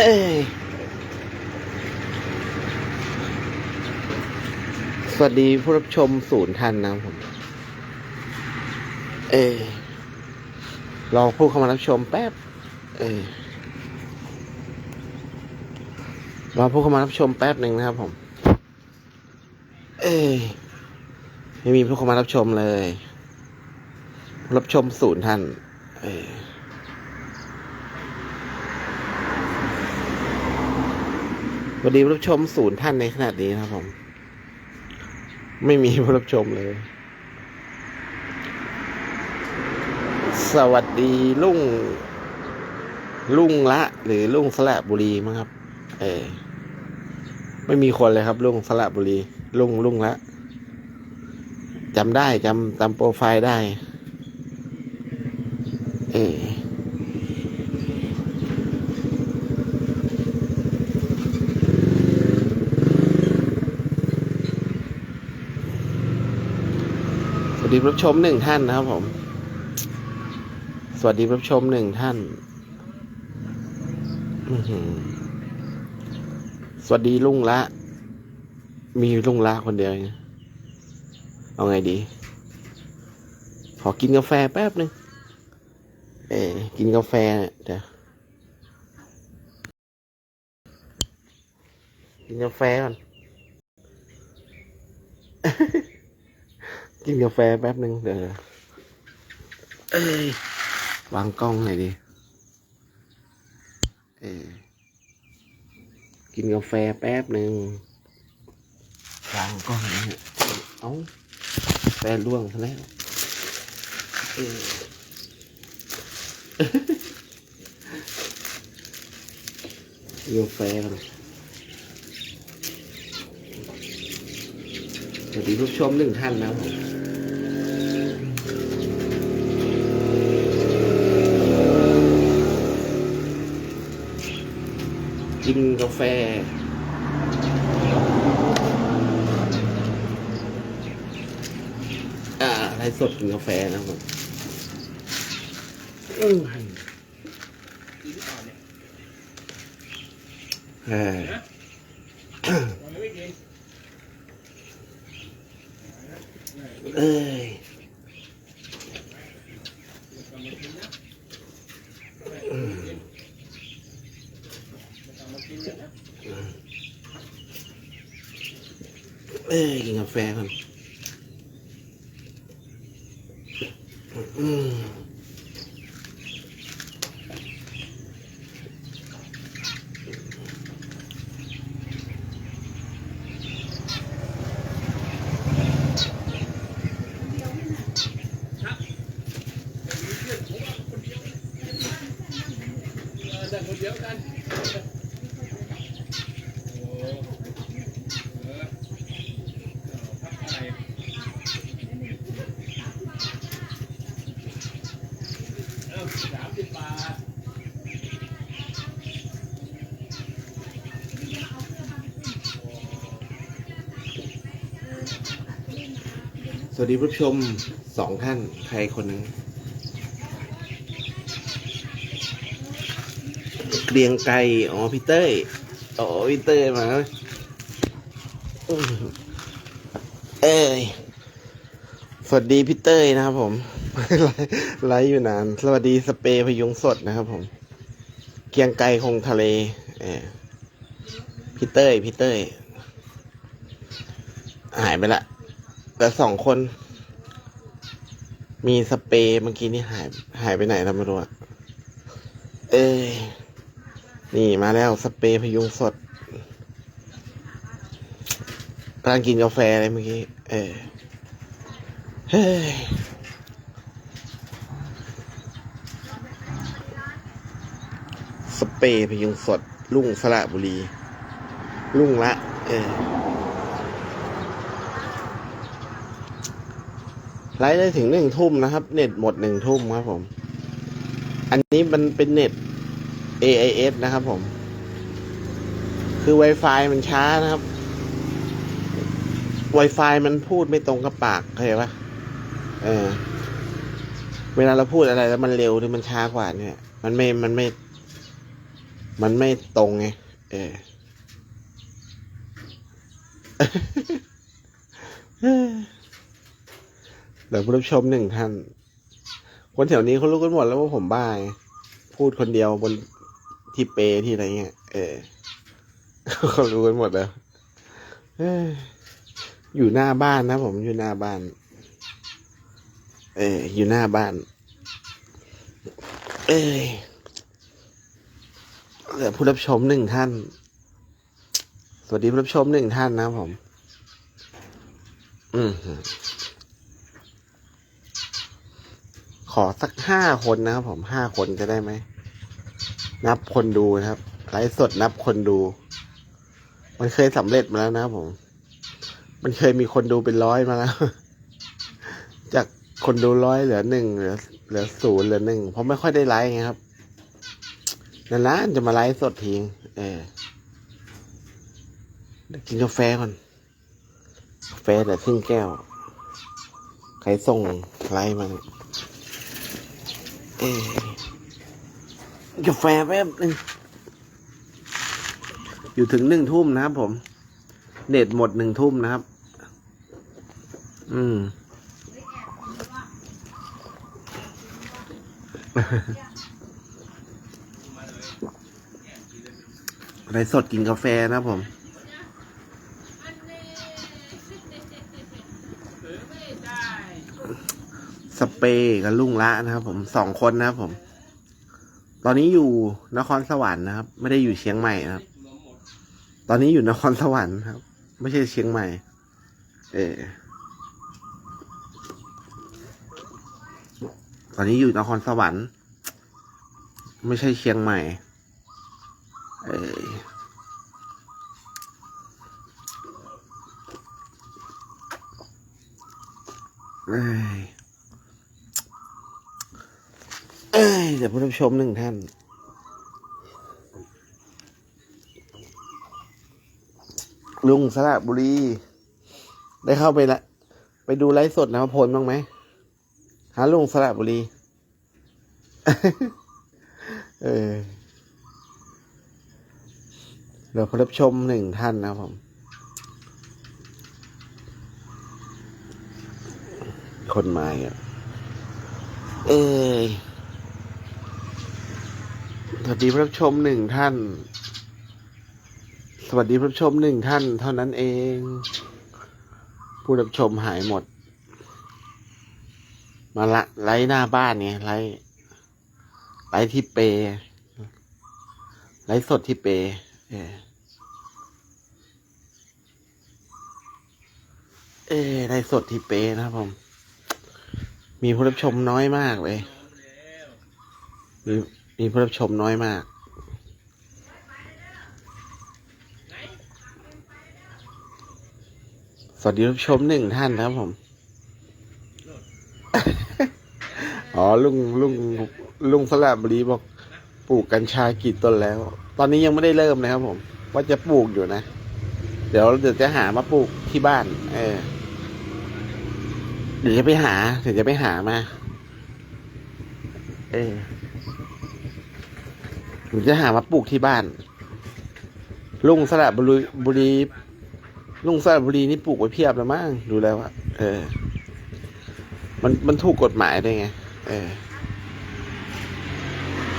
สวัสดีผู้รับชมศูนย์ท่านนะผม เอ้ยรอผู้เข้ามารับชมแป๊บ เอ้ยรอผู้เข้ามารับชมแป๊บหนึ่งนะครับผม เอ้ยไม่มีผู้เข้ามารับชมเลย รับชมศูนย์ท่าน เอ้ยส วัสดีผู้รับชมศูนย์ท่านในขณะนี้นะครับผม ไม่มีผู้รับชมเลย สวัสดีลุงลุงละ หรือลุงสระบุรีมั้งครับ เออไม่มีคนเลยครับ ลุงสระบุรี ลุงลุงละจำได้จำจำโปรไฟล์ได้ เออ ดีผู้รับชมหนึ่งท่านนะครับผม สวัสดีผู้รับชมหนึ่งท่าน สวัสดีลุงละ มีลุงละคนเดียว เอาไงดี ขอกินกาแฟแป๊บหนึ่งเออกินกาแฟเดี๋ยวกินกาแฟก่อน กินกาแฟแป๊บหนึ่งเดี๋ยวเอ้ยวางกล้องหน่อยดิเออกินกาแฟแป๊บหนึ่งวางกล้องนะฮะเอ้าแฟร่วงซะแล้วเออกินกาแฟกัน สวัสดีผู้ชมหนึ่งท่านนะครับผมกินกาแฟอ่าไลฟ์สดกินกาแฟนะครับผมอืม เอ้ยเอ้ยกินกาแฟครับ วัสดีผู้ชมสองท่านใครคนหนึ่งเกรียงไกรอ๋อพี่เต้ยอ๋อพี่เต้ยมาเอ้ยสวัสดีพี่เต้ยนะครับผมไลฟ์อยู่นาน สวัสดีสเปรย์พยุงสดนะครับผม เกรียงไกรคงทะเลเออพี่เต้ยพี่เต้ยหายไปละ แต่สองคน มีสเปรย์เมื่อกี้นี่หาย หายไปไหนเราไม่รู้อะเอ้ยนี่มาแล้วสเปรย์พยุงสดกำลังกินกาแฟเลยเมื่อกี้ เออเฮ้ยสเปรย์พยุงสด ลุ่งสระบุรี ลุ่งละ เออ ไลฟ์ได้ถึงหนึ่งทุ่มนะครับ เน็ตหมดหนึ่งทุ่มครับผม อันนี้มันเป็นเน็ต AIS นะครับผม คือ Wi-Fi มันช้านะครับ Wi-Fi มันพูดไม่ตรงกับปากเข้าใจปะเออ เวลาเราพูดอะไรแล้วมันเร็วหรือมันช้ากว่าเนี่ย มันไม่ มันไม่ มันไม่ตรงไง เออ เดี๋ยวผู้รับชมหนึ่งท่าน คนแถวนี้เขารู้กันหมดแล้วว่าผมบ้าไงพูดคนเดียวบนที่เปที่อะไรเงี้ย เออเขารู้กันหมดแล้วอยู่หน้าบ้านนะผมอยู่หน้าบ้าน เอออยู่หน้าบ้าน เอ้ยเหลือผู้รับชมหนึ่งท่าน สวัสดีผู้รับชมหนึ่งท่านนะผม อืมฮึข อสักห้าคนนะครับผมห้าคนจะได้ไหม นับคนดูนะครับไลฟ์สดนับคนดู มันเคยสำเร็จมาแล้วนะครับผม มันเคยมีคนดูเป็นร้อยมาแล้ว จากคนดูร้อยเหลือหนึ่งเหลือเหลือศูนย์เหลือหนึ่งเพราะไม่ค่อยได้ไลฟ์ไงครับนานๆจะมาไลฟ์สดทีเออเดี๋ยวกินกาแฟก่อนกาแฟเดี๋ยวครึ่งแก้ว ใครส่งไลฟ์มา เออกาแฟแป๊บหนึงอยู่ถึงหนึ่งทุ่มนะครับผม เน็ตหมดหนึ่งทุ่มนะครับ อืมไรสดกินกาแฟนะครับผม สเปย์กับลุงละนะครับ ผมสองคนนะครับผม ตอนนี้อยู่นครสวรรค์นะครับ ไม่ได้อยู่เชียงใหม่นะครับ ตอนนี้อยู่นครสวรรค์ครับ ไม่ใช่เชียงใหม่ เออตอนนี้อยู่นครสวรรค์ ไม่ใช่เชียงใหม่ เออเอ้ยเอ้ยเดี๋ยวผู้ชมหนึ่งท่าน ลุงสระบุรี ได้เข้าไปละ ไปดูไลฟ์สดนะพลบ้างไหมหาลุงสระบุรี เออเดี๋ยวผู้รับชมหนึ่งท่านนะผม คนมาอะเอ้ย สวัสดีผู้ชมหนึ่งท่าน สวัสดีผู้ชมหนึ่งท่าน เท่านั้นเอง ผู้รับชมหายหมด มาละไลฟ์หน้าบ้านเนี่ยไลฟ์ไลฟ์ที่เปไลฟ์สดที่เปเออเออไลฟ์สดที่เปนะครับผม มีผู้รับชมน้อยมากเลยมี มีผู้รับชมน้อยมาก สวัสดีผู้ชมหนึ่งท่านนะครับผม อ๋อลุงลุงลุงสระบุรีบอกปลูกกัญชากี่ต้นแล้ว ตอนนี้ยังไม่ได้เริ่มนะครับผม ว่าจะปลูกอยู่นะ เดี๋ยวเดี๋ยวจะหามาปลูกที่บ้าน เออ เดี๋ยวจะไปหาเดี๋ยวจะไปหามา เออ เดี๋ยวจะหามาปลูกที่บ้าน ลุงสระบุรีบุรี ลุงสระบุรีนี่ปลูกไว้เพียบแล้วมั้งดูแล้วอะเออ มันมันถูกกฎหมายได้ไง เออ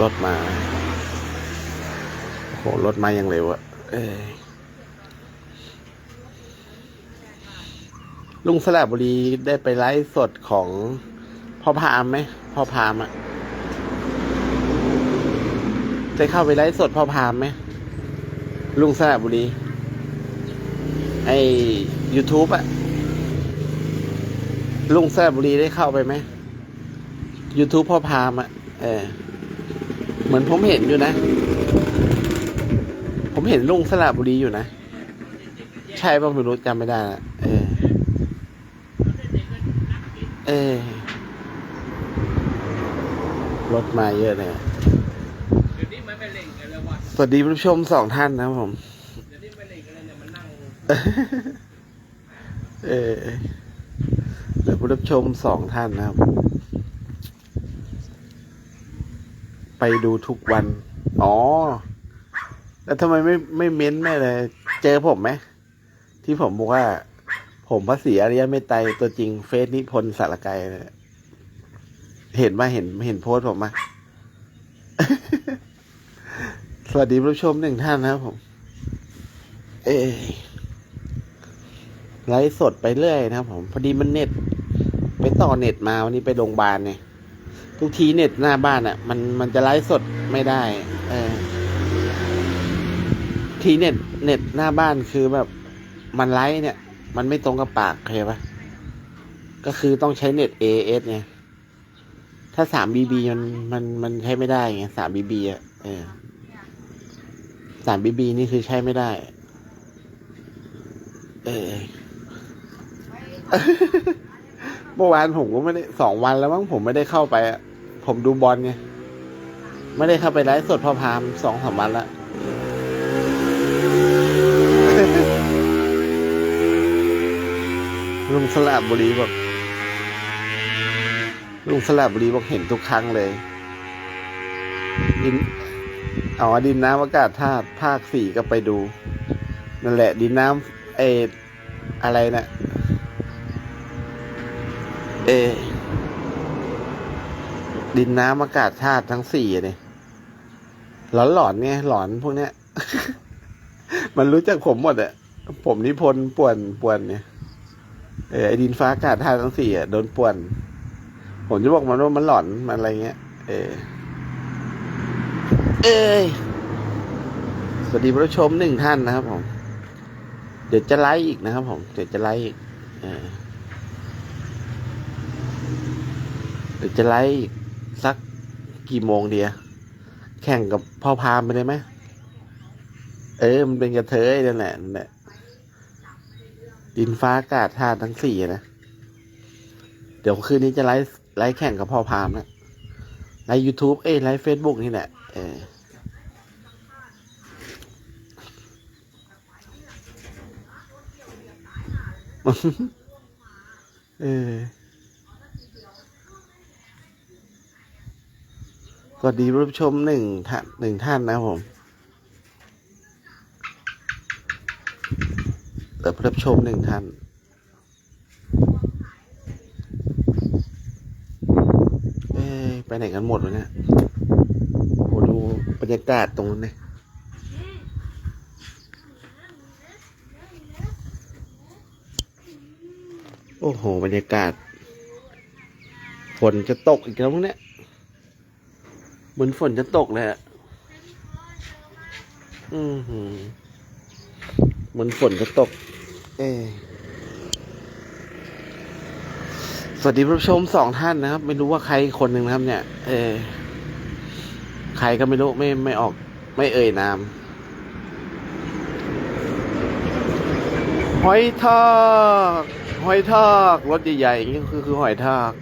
รถมาโอ้โหรถมาอย่างเร็วอะเออลุงสระบุรีได้ไปไลฟ์สดของพ่อพามไหมพ่อพามอะ ได้เข้าไปไลฟ์สดพ่อพามไหมลุงสระบุรี ไอ YouTube อะลุงสระบุรีได้เข้าไปไหม YouTube พ่อพามอะเออ เหมือนผมเห็นอยู่นะ ผมเห็นลุงสระบุรีอยู่นะ ใช่ป่ะไม่รู้จำไม่ได้ละเออ เออรถมาเยอะเลย สวัสดีผู้ชมสองท่านนะครับผมเดี๋ยวนี้ไม่เล่นกันแล้วเนี่ยมันนั่งเออเดี๋ยวผู้รับชมสองท่านนะครับ ไปดูทุกวัน อ๋อ แล้วทำไมไม่ไม่เม้นแม่เลย เจอผมไหม ที่ผมบอกว่า ผมพระศรีอริยเมตไตรตัวจริงเฟซนิพนธ์สารไกรเนี่ยเห็นมาเห็นเห็นโพสต์ผมมาส วัสดีผู้ชมหนึ่งท่านนะครับผม เอ้ยไลฟ์สดไปเรื่อยนะครับผม พอดีมันเน็ต ไปต่อเน็ตมาวันนี้ไปโรงพยาบาลเนี่ย ทุกทีเน็ตหน้าบ้านอะ่ะ มันมันจะไลฟ์สดไม่ได้ เออ ทีเน็ต เน็ตหน้าบ้านคือแบบ มันไลฟ์เนี่ย มันไม่ตรงกับปากเข้าใจปะก็คือต้องใช้เน็ต AS ไงถ้าสามบีบีมันมันมันใช้ไม่ได้ไงสามบีบีอะ เออ สามบีบีนี่คือใช้ไม่ได้ เออเมื่อวานผมก็ไม่ได้สองวันแล้วมั้งผมไม่ได้เข้าไป ผมดูบอลไงไม่ได้เข้าไปไลฟ์สดพอพามสองสามวันละลุงสลับบุรีบอกลุงสลับบุรีบอกเห็นทุกครั้งเลยดิน อ๋อดินน้ำอากาศธาตุภาคสี่ก็ไปดู นั่นแหละ ดินน้ำเออะไรนะ่ะเอ ดินน้ำอากาศธาตุทั้งสี่เนี่ยหลอนหลอนเนี่ยหลอนพวกเนี้ย มันรู้จักผมหมดอะผมนิพนธ์ป่วนป่วนเนี่ยเออไอดินฟ้าอากาศธาตุทั้งสี่อะโดนป่วน ผมจะบอกมันว่ามันหลอนมันอะไรเงี้ยเออ เอ้ยสวัสดีผู้ชมหนึ่งท่านนะครับผม เดี๋ยวจะไลฟ์อีกนะครับผมเดี๋ยวจะไลฟ์อีกเดี๋ยวจะไลฟ์อีกสักกี่โมงเดียแข่งกับพ่อพามไปเลยไหมเออ มันเป็นกระเทยนั่นแหละนั่นแหละดินฟ้าอากาศธาตุทั้งสี่นะ เดี๋ยวคืนนี้จะไลฟ์ไลฟ์แข่งกับพ่อพามนะไลฟ์ YouTube เอ้ยไลฟ์เฟซบุ๊กนี่แหละเออ เออ ก็ดีรับชมหนึ่งท่านหนึ่งท่านนะผมรับชมหนึ่งท่านเอ้ไปไหนกันหมดวะเนี่ยโหดูบรรยากาศตรงนั้นเลย โอ้โห บรรยากาศฝนจะตกอีกแล้วมั้งเนี่ยเหมือนฝนจะตกเลยอะอือหือเหมือนฝนจะตกเออสวัสดีผู้ชมสองท่านนะครับ ไม่รู้ว่าใครคนหนึ่งนะครับ เนี่ย เออใครก็ไม่รู้ไม่ไม่ออก ไม่เอ่ยนามหอยทาก หอยทากรถใหญ่ๆอย่างนี้คือคือหอยทาก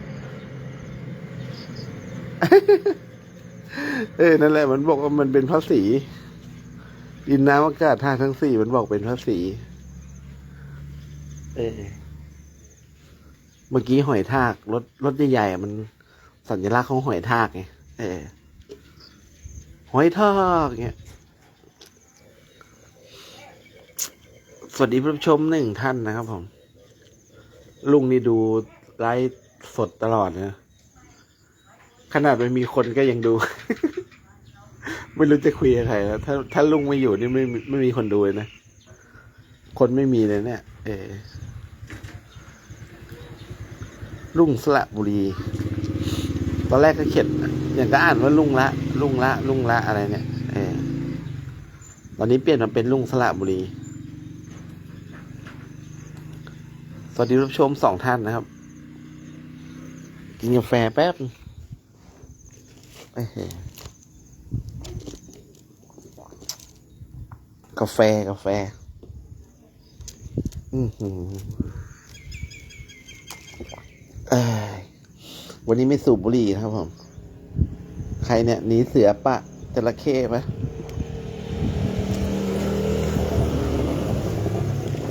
เออนั่นแหละมันบอกว่ามันเป็นพระศรีดินน้ำอากาศธาตุทั้งสี่มันบอกเป็นพระสีเออเมื่อกี้หอยทากรถรถใหญ่ๆมันสัญลักษณ์ของหอยทากไงเออหอยทากเนี่ยสวัสดีผู้ชมหนึ่งท่านนะครับผม ลุงนี่ดูไลฟ์สดตลอดนะ ขนาดไม่มีคนก็ยังดู ไม่รู้จะคุยกับใครแล้วถ้าถ้าลุงไม่อยู่นี่ไม่ไม่มีคนดูเลยนะ คนไม่มีเลยเนี่ย เออลุงสระบุรี ตอนแรกก็เขียนอย่างก็อ่านว่าลุงละ ลุงละ ลุงละอะไรเนี่ย เออตอนนี้เปลี่ยนมาเป็นลุงสระบุรี สวัสดีผู้ชมสองท่านนะครับ กินกาแฟแป๊บกาแฟกาแฟ อือหือวันนี้ไม่สูบบุหรี่นะครับผม ใครเนี่ยหนีเสือปะจระเข้ปะ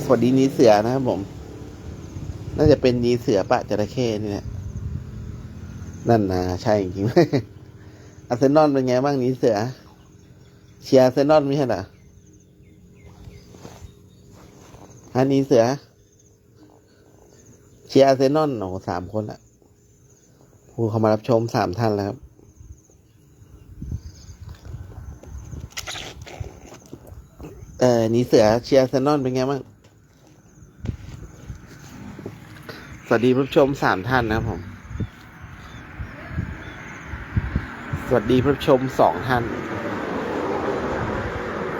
สวัสดีหนีเสือนะครับผม น่าจะเป็นนีเสือปะจระเข้นี่แหละนั่นนะใช่จริงๆอาเซนอนเป็นไงบ้างนีเสือ เชียร์อาเซนอนไม่ใน่เอฮันนีเสือ เชียร์อาเซนอนโอ้สามคนอะผู้เข้ามารับชมสามท่านแล้วครับเออนีเสือเชียร์เซนนอนเป็นไงบ้าง วัสดีผู้ชมสามท่านนะครับผม สวัสดีผู้ชมสองท่าน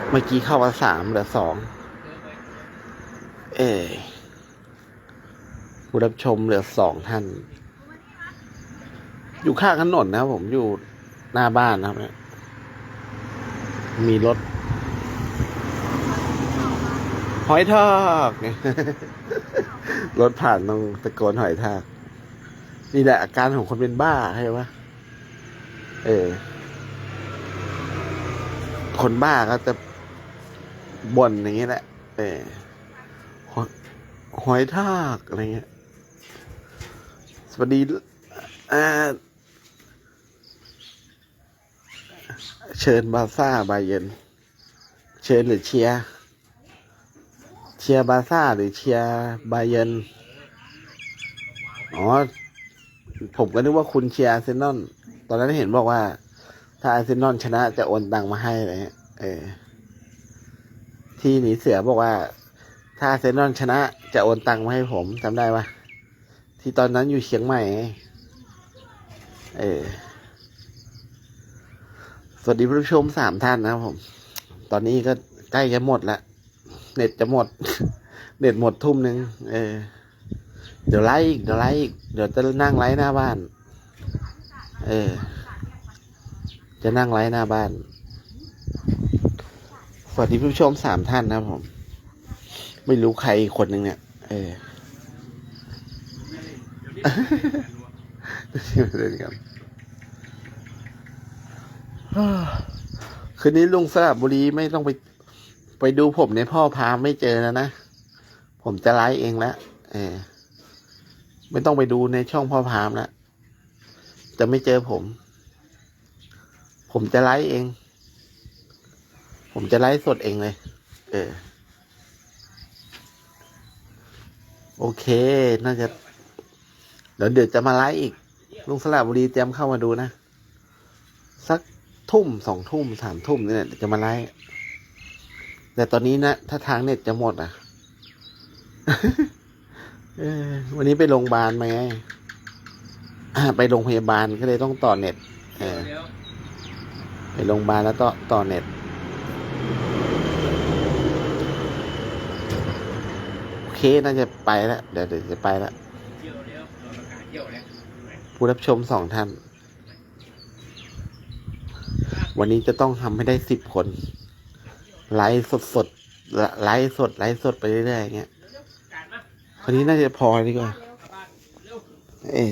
เมื่อกี้เข้ามาสามเหลือสองเออผู้รับชมเหลือสองท่าน อยู่ข้างถนนนะครับผมอยู่หน้าบ้านนะครับ มีรถหอยทากเนี่ย รถผ่านต้องตะโกนหอยทาก นี่แหละอาการของคนเป็นบ้าใช่ปะเออ คนบ้าก็จะบ่นอย่างนี้แหละ เออหอยทากอะไรเงี้ย สวัสดีอ่าเชิญบาซ่าบาเย็น เชิญหรือเชียร์ เชียร์บาซ่าหรือเชียร์บาเยนอ๋อ ผมก็นึกว่าคุณเชียร์อาร์เซนอลตอนนั้นเห็นบอกว่า ถ้าอาร์เซนอลชนะจะโอนตังมาให้อะไรเงี้ยเออ ที่หนีเสือบอกว่า ถ้าอาร์เซนอลชนะจะโอนตังมาให้ผมจำได้ปะที่ตอนนั้นอยู่เชียงใหม่ เออ สวัสดีผู้ชมสามท่านนะครับผม ตอนนี้ก็ใกล้จะหมดละ เน็ตจะหมด เน็ตหมดทุ่มหนึ่งเออ เดี๋ยวไลฟ์อีกเดี๋ยวไลฟ์อีกเดี๋ยวจะนั่งไลฟ์หน้าบ้าน เออ จะนั่งไลฟ์หน้าบ้าน สวัสดีผู้ชมสามท่านนะผม ไม่รู้ใครอีกคนหนึ่งเนี่ย เออเล่นกันคืนนี้ลุงสระบุรีไม่ต้องไป ไปดูผมในพ่อพามไม่เจอแล้วนะ ผมจะไลฟ์เองแล้วเออไม่ต้องไปดูในช่องพ่อพามแล้วจะไม่เจอผม ผมจะไลฟ์เอง ผมจะไลฟ์สดเองเลย เออ โอเค น่าจะ เดี๋ยวเดี๋ยวจะมาไลฟ์อีก ลุงสระบุรีเตรียมเข้ามาดูนะ สักทุ่มสองทุ่มสามทุ่มเนี่ยเดี๋ยวจะมาไลฟ์ แต่ตอนนี้นะถ้าทางเน็ตจะหมดอะวันนี้ไปโรงพยาบาลไงอ่าไปโรงพยาบาลก็เลยต้องต่อเน็ตไปโรงพยาบาลแล้วต่อต่อเน็ตโอเคน่าจะไปแล้วเดี๋ยวเดี๋ยวจะไปละกาศเที่ยวแล้วผู้รับชมสองท่าน วันนี้จะต้องทำให้ได้สิบคน ไลฟ์สดสดๆไลฟ์สดไลฟ์สดไปเรื่อยๆอย่างเงี้ยการมาคนนี้น่าจะพอดีกว่าบ้านเร็วเอ้ย